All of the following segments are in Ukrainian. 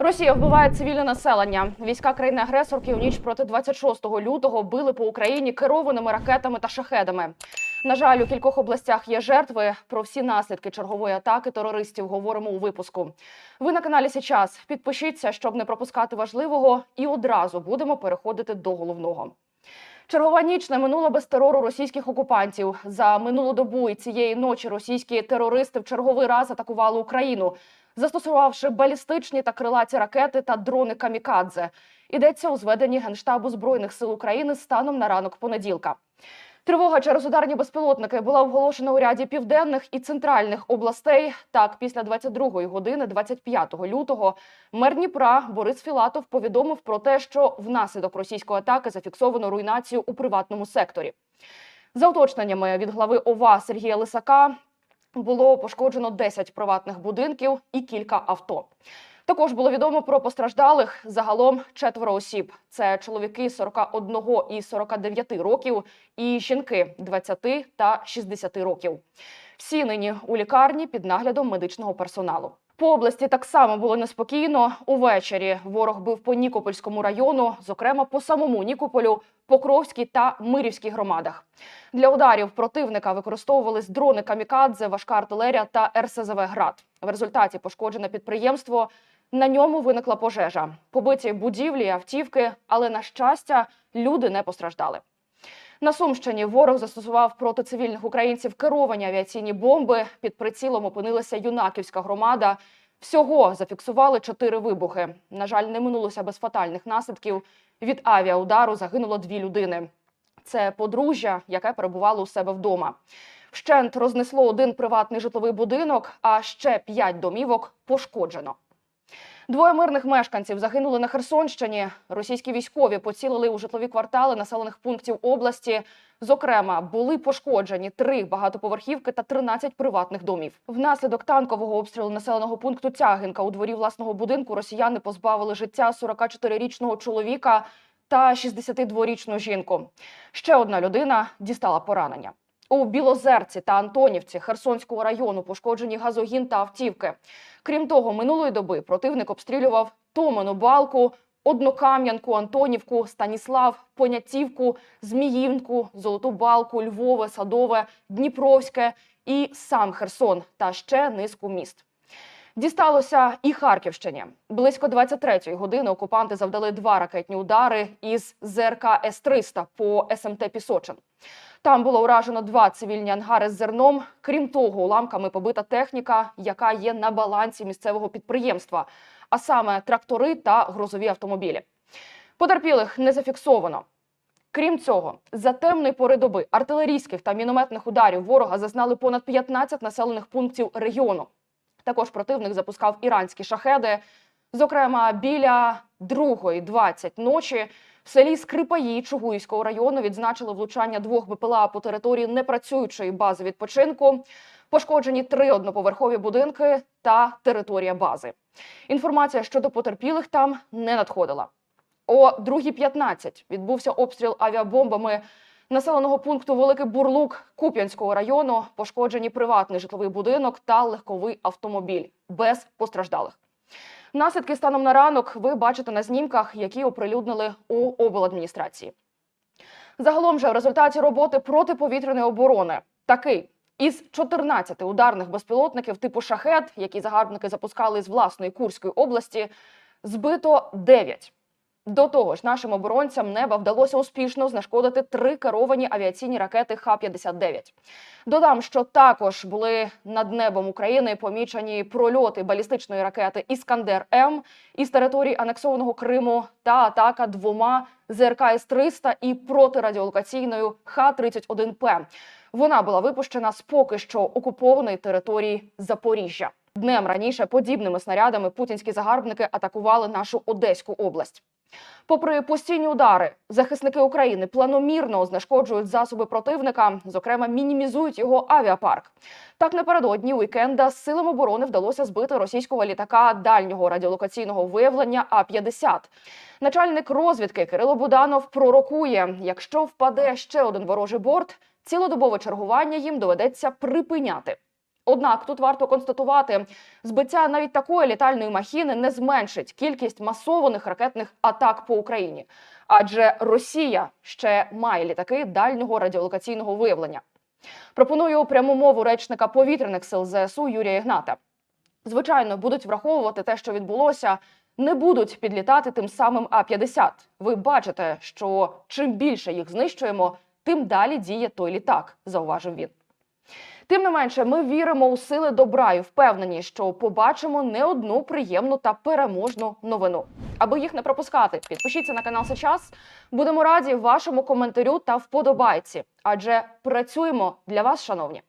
Росія вбиває цивільне населення. Війська країни-агресорки у ніч проти 26 лютого били по Україні керованими ракетами та шахедами. На жаль, у кількох областях є жертви. Про всі наслідки чергової атаки терористів говоримо у випуску. Ви на каналі Січас. Підпишіться, щоб не пропускати важливого, і одразу будемо переходити до головного. Чергова ніч не минула без терору російських окупантів. За минулу добу і цієї ночі російські терористи в черговий раз атакували Україну, застосувавши балістичні та крилаті ракети та дрони камікадзе. Йдеться у зведенні Генштабу збройних сил України станом на ранок понеділка. Тривога через ударні безпілотники була оголошена у ряді південних і центральних областей. Так, після 22-ї години, 25 лютого, мер Дніпра Борис Філатов повідомив про те, що внаслідок російської атаки зафіксовано руйнацію у приватному секторі. За уточненнями від глави ОВА Сергія Лисака було пошкоджено 10 приватних будинків і кілька авто. Також було відомо про постраждалих загалом четверо осіб. Це чоловіки 41 і 49 років, і жінки 20 та 60 років. Всі нині у лікарні під наглядом медичного персоналу. По області так само було неспокійно. Увечері ворог бив по Нікопольському району, зокрема по самому Нікополю, Покровській та Мирівській громадах. Для ударів противника використовувались дрони камікадзе, важка артилерія та РСЗВ град. В результаті пошкоджене підприємство. На ньому виникла пожежа, побиті будівлі, автівки, але на щастя, люди не постраждали. На Сумщині ворог застосував проти цивільних українців керовані авіаційні бомби. Під прицілом опинилася юнаківська громада. Всього зафіксували чотири вибухи. На жаль, не минулося без фатальних наслідків. Від авіаудару загинуло дві людини. Це подружжя, яке перебувало у себе вдома. Вщент рознесло один приватний житловий будинок, а ще п'ять домівок пошкоджено. Двоє мирних мешканців загинули на Херсонщині. Російські військові поцілили у житлові квартали населених пунктів області. Зокрема, були пошкоджені три багатоповерхівки та 13 приватних домів. Внаслідок танкового обстрілу населеного пункту Тягинка у дворі власного будинку росіяни позбавили життя 44-річного чоловіка та 62-річну жінку. Ще одна людина дістала поранення. У Білозерці та Антонівці Херсонського району пошкоджені газогін та автівки. Крім того, минулої доби противник обстрілював Томену балку, Однокам'янку, Антонівку, Станіслав, Понятівку, Зміївку, Золоту балку, Львове, Садове, Дніпровське і сам Херсон та ще низку міст. Дісталося і Харківщині. Близько 23-ї години окупанти завдали два ракетні удари із ЗРК С-300 по СМТ Пісочин. Там було уражено два цивільні ангари з зерном. Крім того, уламками побита техніка, яка є на балансі місцевого підприємства, а саме трактори та грузові автомобілі. Потерпілих не зафіксовано. Крім цього, за темної пори доби артилерійських та мінометних ударів ворога зазнали понад 15 населених пунктів регіону. Також противник запускав іранські шахеди. Зокрема, біля 2.20 ночі в селі Скрипаї Чугуївського району відзначили влучання двох БПЛА по території непрацюючої бази відпочинку. Пошкоджені три одноповерхові будинки та територія бази. Інформація щодо потерпілих там не надходила. О 2.15 відбувся обстріл авіабомбами населеного пункту Великий Бурлук Куп'янського району. Пошкоджені приватний житловий будинок та легковий автомобіль без постраждалих. Наслідки станом на ранок ви бачите на знімках, які оприлюднили у обладміністрації. Загалом же в результаті роботи протиповітряної оборони такий. Із 14 ударних безпілотників типу шахет, які загарбники запускали з власної Курської області, збито 9. До того ж, нашим оборонцям неба вдалося успішно знешкодити три керовані авіаційні ракети Х-59. Додам, що також були над небом України помічені прольоти балістичної ракети Іскандер М із території анексованого Криму та атака двома ЗРК С-300 і протирадіолокаційною Х-31П. Вона була випущена з поки що окупованої території Запоріжжя. Днем раніше подібними снарядами путінські загарбники атакували нашу Одеську область. Попри постійні удари, захисники України планомірно знешкоджують засоби противника, зокрема мінімізують його авіапарк. Так напередодні уікенда силам оборони вдалося збити російського літака дальнього радіолокаційного виявлення А-50. Начальник розвідки Кирило Буданов пророкує: якщо впаде ще один ворожий борт, цілодобове чергування їм доведеться припиняти. Однак тут варто констатувати, збиття навіть такої літальної махіни не зменшить кількість масованих ракетних атак по Україні, адже Росія ще має літаки дальнього радіолокаційного виявлення. Пропоную пряму мову речника повітряних сил ЗСУ Юрія Ігната. Звичайно, будуть враховувати те, що відбулося, не будуть підлітати тим самим А-50. Ви бачите, що чим більше їх знищуємо, тим далі діє той літак, зауважив він. Тим не менше, ми віримо у сили добра і впевнені, що побачимо не одну приємну та переможну новину. Аби їх не пропускати, підпишіться на канал сейчас. Будемо раді вашому коментарю та вподобайці, адже працюємо для вас, шановні.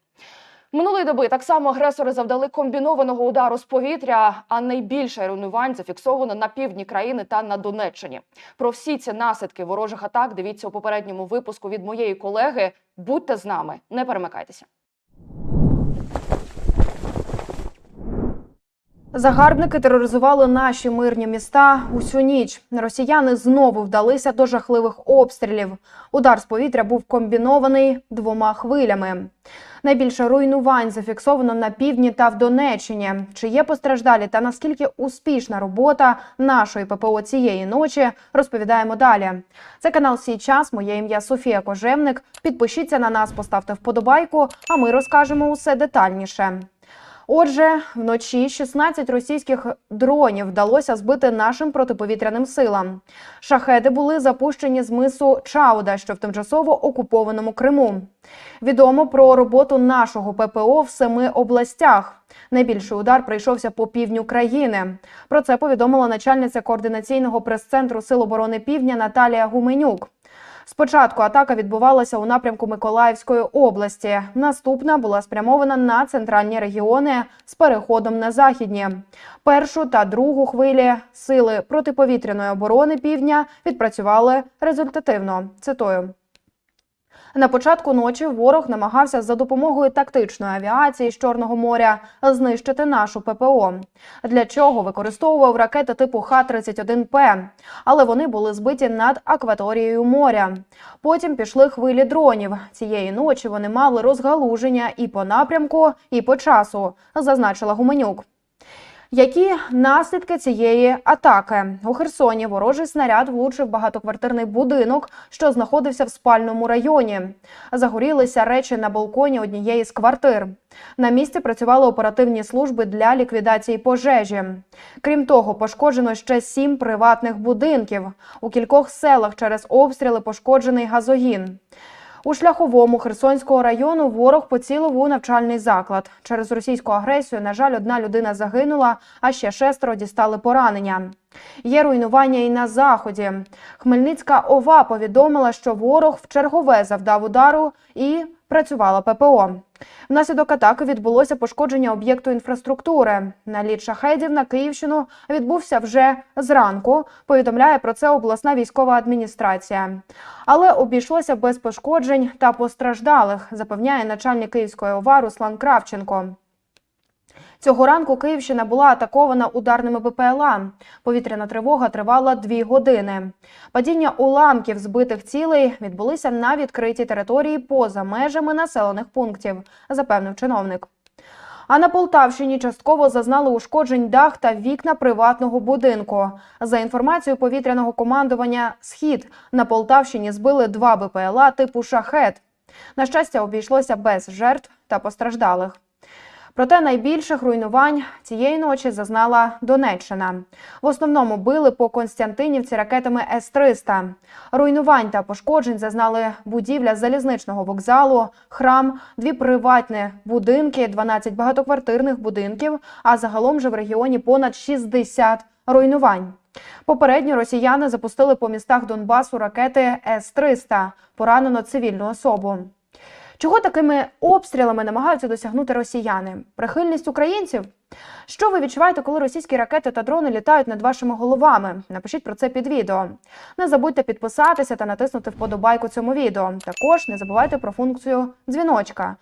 Минулої доби так само агресори завдали комбінованого удару з повітря, а найбільше руйнувань зафіксовано на півдні країни та на Донеччині. Про всі ці наслідки ворожих атак дивіться у попередньому випуску від моєї колеги. Будьте з нами, не перемикайтеся. Загарбники тероризували наші мирні міста усю ніч. Росіяни знову вдалися до жахливих обстрілів. Удар з повітря був комбінований двома хвилями. Найбільше руйнувань зафіксовано на півдні та в Донеччині. Чи є постраждалі та наскільки успішна робота нашої ППО цієї ночі, розповідаємо далі. Це канал «Сій час. Моє ім'я Софія Кожевник. Підпишіться на нас, поставте вподобайку, а ми розкажемо усе детальніше. Отже, вночі 16 російських дронів вдалося збити нашим протиповітряним силам. Шахеди були запущені з мису Чауда, що в тимчасово окупованому Криму. Відомо про роботу нашого ППО в семи областях. Найбільший удар прийшовся по півдню країни. Про це повідомила начальниця координаційного прес-центру Сил оборони Півдня Наталія Гуменюк. Спочатку атака відбувалася у напрямку Миколаївської області. Наступна була спрямована на центральні регіони з переходом на західні. Першу та другу хвилі сили протиповітряної оборони півдня відпрацювали результативно. Цитую. На початку ночі ворог намагався за допомогою тактичної авіації з Чорного моря знищити нашу ППО. Для чого використовував ракети типу Х-31П, але вони були збиті над акваторією моря. Потім пішли хвилі дронів. Цієї ночі вони мали розгалуження і по напрямку, і по часу, зазначила Гуменюк. Які наслідки цієї атаки у Херсоні? Ворожий снаряд влучив багатоквартирний будинок, що знаходився в спальному районі. Загорілися речі на балконі однієї з квартир. На місці працювали оперативні служби для ліквідації пожежі. Крім того, пошкоджено ще сім приватних будинків. У кількох селах через обстріли пошкоджений газогін. У шляховому Херсонського району ворог поцілив у навчальний заклад. Через російську агресію, на жаль, одна людина загинула, а ще шестеро дістали поранення. Є руйнування і на заході. Хмельницька ОВА повідомила, що ворог в чергове завдав удару і працювала ППО. Внаслідок атаки відбулося пошкодження об'єкту інфраструктури. Наліт шахедів на Київщину відбувся вже зранку. Повідомляє про це обласна військова адміністрація. Але обійшлося без пошкоджень та постраждалих, запевняє начальник Київської ОВА Руслан Кравченко. Цього ранку Київщина була атакована ударними БПЛА. Повітряна тривога тривала дві години. Падіння уламків збитих цілей відбулися на відкритій території поза межами населених пунктів, запевнив чиновник. А на Полтавщині частково зазнали ушкоджень дах та вікна приватного будинку. За інформацією повітряного командування Схід на Полтавщині збили два БПЛА типу шахет. На щастя, обійшлося без жертв та постраждалих. Проте найбільших руйнувань цієї ночі зазнала Донеччина. В основному били по Константинівці ракетами С-300. Руйнувань та пошкоджень зазнали будівля залізничного вокзалу, храм, дві приватні будинки, 12 багатоквартирних будинків, а загалом же в регіоні понад 60 руйнувань. Попередньо росіяни запустили по містах Донбасу ракети С-300. Поранено цивільну особу. Чого такими обстрілами намагаються досягнути росіяни? Прихильність українців? Що ви відчуваєте, коли російські ракети та дрони літають над вашими головами? Напишіть про це під відео. Не забудьте підписатися та натиснути вподобайку цьому відео. Також не забувайте про функцію дзвіночка.